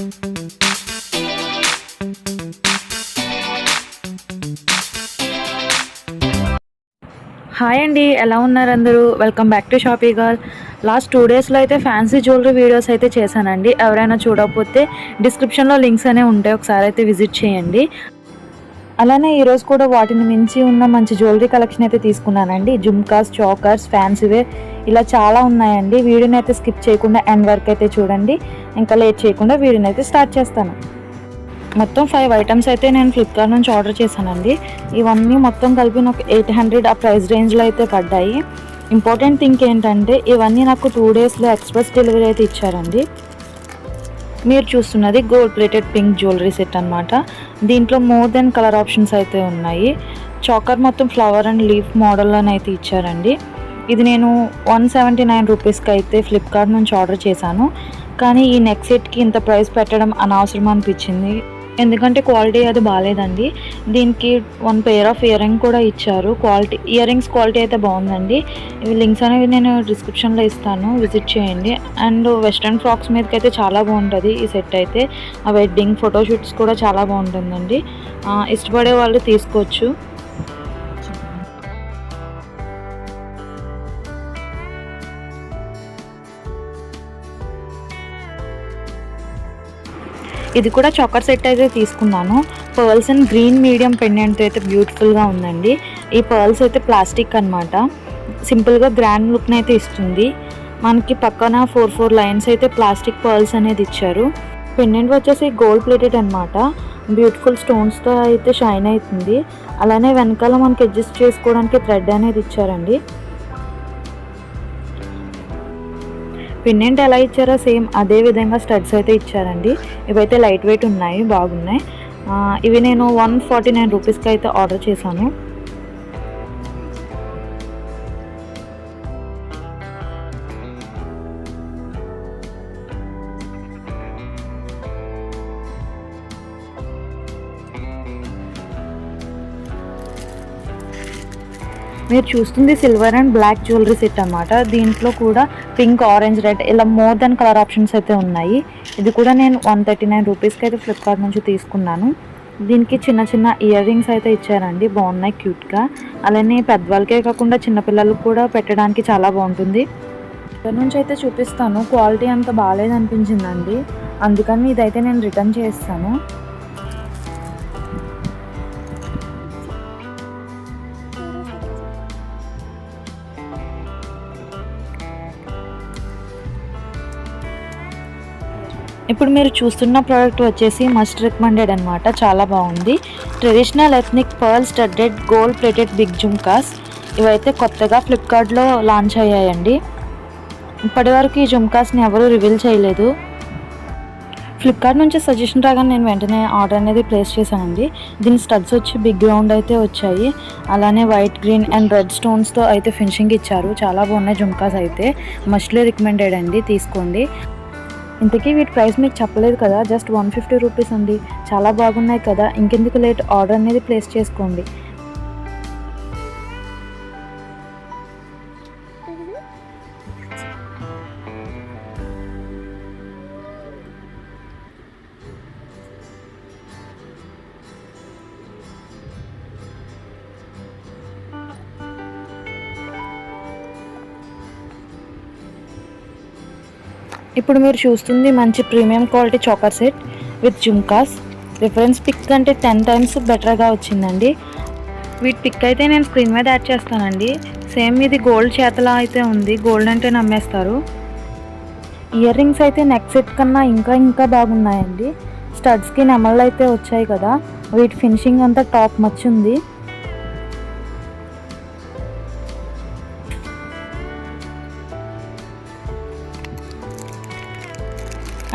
Hi అండి ఎలా ఉన్నారు అందరూ? Welcome back to shoppy girl last two డేస్లో అయితే ఫ్యాన్సీ జ్యువెలరీ వీడియోస్ అయితే చేశానండి. ఎవరైనా చూడకపోతే డిస్క్రిప్షన్లో లింక్స్ అనేవి ఉంటాయి. ఒకసారి అయితే విజిట్ చేయండి. అలానే ఈరోజు కూడా వాటిని మించి ఉన్న మంచి జ్యువెలరీ కలెక్షన్ అయితే తీసుకున్నానండి. జుమ్కాస్ చాకర్స్ ఫ్యాన్సీవే ఇలా చాలా ఉన్నాయండి. వీడియోని అయితే స్కిప్ చేయకుండా ఎండ్ వరకు అయితే చూడండి. ఇంకా లేట్ చేయకుండా వీడియోని అయితే స్టార్ట్ చేస్తాను. మొత్తం ఫైవ్ ఐటమ్స్ అయితే నేను ఫ్లిప్కార్ట్ నుంచి ఆర్డర్ చేశానండి. ఇవన్నీ మొత్తం కలిపి నాకు ఎయిట్ హండ్రెడ్ ఆ ప్రైస్ రేంజ్లో అయితే పడ్డాయి. ఇంపార్టెంట్ థింగ్ ఏంటంటే ఇవన్నీ నాకు టూ డేస్లో ఎక్స్ప్రెస్ డెలివరీ అయితే ఇచ్చారండి. మీరు చూస్తున్నది gold plated pink jewellery set అనమాట దీంట్లో మోర్ దెన్ కలర్ ఆప్షన్స్ అయితే ఉన్నాయి. చాకర్ మొత్తం ఫ్లవర్ అండ్ లీఫ్ మోడల్లోనైతే అయితే ఇచ్చారండి. ఇది నేను వన్ సెవెంటీ నైన్ రూపీస్కి అయితే ఫ్లిప్కార్ట్ నుంచి ఆర్డర్ చేశాను. కానీ ఈ నెక్ సెట్కి ఇంత ప్రైస్ పెట్టడం అనవసరం అనిపించింది. ఎందుకంటే క్వాలిటీ అది బాగాలేదండి. దీనికి one pair of ear ring కూడా ఇచ్చారు. క్వాలిటీ ఇయర్ రింగ్స్ క్వాలిటీ అయితే బాగుందండి. ఇవి లింక్స్ అనేవి నేను డిస్క్రిప్షన్లో ఇస్తాను. విజిట్ చేయండి. అండ్ వెస్ట్రన్ ఫ్రాక్స్ మీదకి అయితే చాలా బాగుంటుంది ఈ సెట్ అయితే. ఆ వెడ్డింగ్ ఫోటోషూట్స్ కూడా చాలా బాగుంటుందండి. ఇష్టపడే వాళ్ళు తీసుకోవచ్చు. ఇది కూడా చొక్కర్ సెట్ అయితే తీసుకున్నాను. Pearls and green medium pendant అయితే బ్యూటిఫుల్గా ఉందండి. ఈ పర్ల్స్ అయితే ప్లాస్టిక్ అనమాట సింపుల్గా గ్రాండ్ లుక్ని అయితే ఇస్తుంది. మనకి పక్కన ఫోర్ ఫోర్ లైన్స్ అయితే ప్లాస్టిక్ పర్ల్స్ అనేది ఇచ్చారు. పెండెంట్ వచ్చేసి గోల్డ్ ప్లేటెడ్ అనమాట బ్యూటిఫుల్ స్టోన్స్తో అయితే షైన్ అవుతుంది. అలానే వెనకాల మనకి అడ్జస్ట్ చేసుకోవడానికి థ్రెడ్ అనేది ఇచ్చారండి. పిన్నెంట్ ఎలా ఇచ్చారో సేమ్ అదే విధంగా స్టడ్స్ అయితే ఇచ్చారండి. ఇవైతే లైట్ వెయిట్ ఉన్నాయి బాగున్నాయి. ఇవి నేను వన్ ఫార్టీ నైన్ రూపీస్కి అయితే ఆర్డర్ చేశాను. మీరు చూస్తుంది silver and black jewellery set అన్నమాట. దీంట్లో కూడా పింక్ ఆరెంజ్ రెడ్ ఇలా మోర్ దెన్ కలర్ ఆప్షన్స్ అయితే ఉన్నాయి. ఇది కూడా నేను వన్ థర్టీ నైన్ రూపీస్కి అయితే ఫ్లిప్కార్ట్ నుంచి తీసుకున్నాను. దీనికి చిన్న చిన్న ఇయర్ రింగ్స్ అయితే ఇచ్చారండి. బాగున్నాయి క్యూట్గా. అలానే పెద్దవాళ్ళకే కాకుండా చిన్నపిల్లలకు కూడా పెట్టడానికి చాలా బాగుంటుంది. ఇక్కడ నుంచి అయితే చూపిస్తాను. క్వాలిటీ అంత బాగాలేదనిపించిందండి అందుకని ఇదైతే నేను రిటర్న్ చేస్తాను. ఇప్పుడు మీరు చూస్తున్న ప్రోడక్ట్ వచ్చేసి మస్ట్ రికమెండెడ్ అనమాట చాలా బాగుంది. Traditional ethnic pearl studded gold plated big jhumkas ఇవైతే కొత్తగా ఫ్లిప్కార్ట్లో లాంచ్ అయ్యాయండి. ఇప్పటివరకు ఈ జుమ్కాస్ని ఎవరూ రివీల్ చేయలేదు. ఫ్లిప్కార్ట్ నుంచి సజెషన్ రాగానే నేను వెంటనే ఆర్డర్ అనేది ప్లేస్ చేశానండి. దీని స్టడ్స్ వచ్చి బిగ్ గ్రౌండ్ అయితే వచ్చాయి. అలానే వైట్ గ్రీన్ అండ్ రెడ్ స్టోన్స్తో అయితే ఫినిషింగ్ ఇచ్చారు. చాలా బాగున్నాయి జుమ్కాస్ అయితే. మస్ట్లీ రికమెండెడ్ అండి తీసుకోండి. ఇంతకీ వీటి ప్రైస్ మీకు చెప్పలేదు కదా జస్ట్ వన్ ఫిఫ్టీ రూపీస్ అండి. చాలా బాగున్నాయి కదా ఇంకెందుకు లేట్? ఆర్డర్ అనేది ప్లేస్ చేసుకోండి. ఇప్పుడు మీరు చూస్తుంది మంచి premium quality choker set with jhumkas. Reference pic కంటే టెన్ టైమ్స్ బెటర్గా వచ్చిందండి. వీటి పిక్ అయితే నేను స్క్రీన్ మీద యాడ్ చేస్తానండి. సేమ్ ఇది గోల్డ్ చేతలా అయితే ఉంది. గోల్డ్ అంటే నమ్మేస్తారు. ఇయర్ రింగ్స్ అయితే నెక్ సెట్ కన్నా ఇంకా ఇంకా బాగున్నాయండి. స్టడ్స్కి నెమళ్ళు అయితే వచ్చాయి కదా. వీటి ఫినిషింగ్ అంతా టాప్ మచ్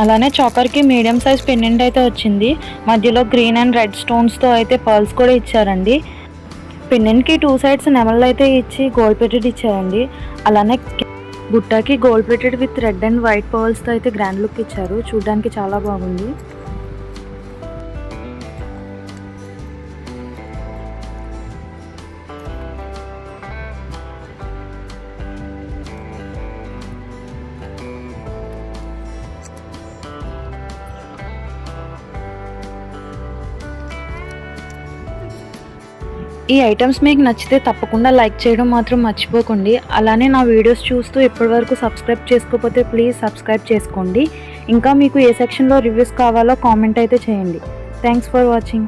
అలానే చాకర్కి మీడియం సైజ్ పెన్నెంట్ అయితే వచ్చింది. మధ్యలో గ్రీన్ అండ్ రెడ్ స్టోన్స్తో అయితే పర్ల్స్ కూడా ఇచ్చారండి. పెన్నెంట్కి టూ సైడ్స్ నెమళ్ళు అయితే ఇచ్చి గోల్డ్ ప్లేటెడ్ ఇచ్చారండి. అలానే బుట్టాకి gold plated with red and white పర్ల్స్తో అయితే గ్రాండ్ లుక్ ఇచ్చారు. చూడడానికి చాలా బాగుంది. ఈ ఐటమ్స్ మీకు నచ్చితే తప్పకుండా లైక్ చేయడం మాత్రం మర్చిపోకండి. అలానే నా వీడియోస్ చూస్తూ ఇప్పటివరకు సబ్స్క్రైబ్ చేసుకోకపోతే ప్లీజ్ సబ్స్క్రైబ్ చేసుకోండి. ఇంకా మీకు ఏ సెక్షన్లో రివ్యూస్ కావాలో కామెంట్ అయితే చేయండి. Thanks for watching.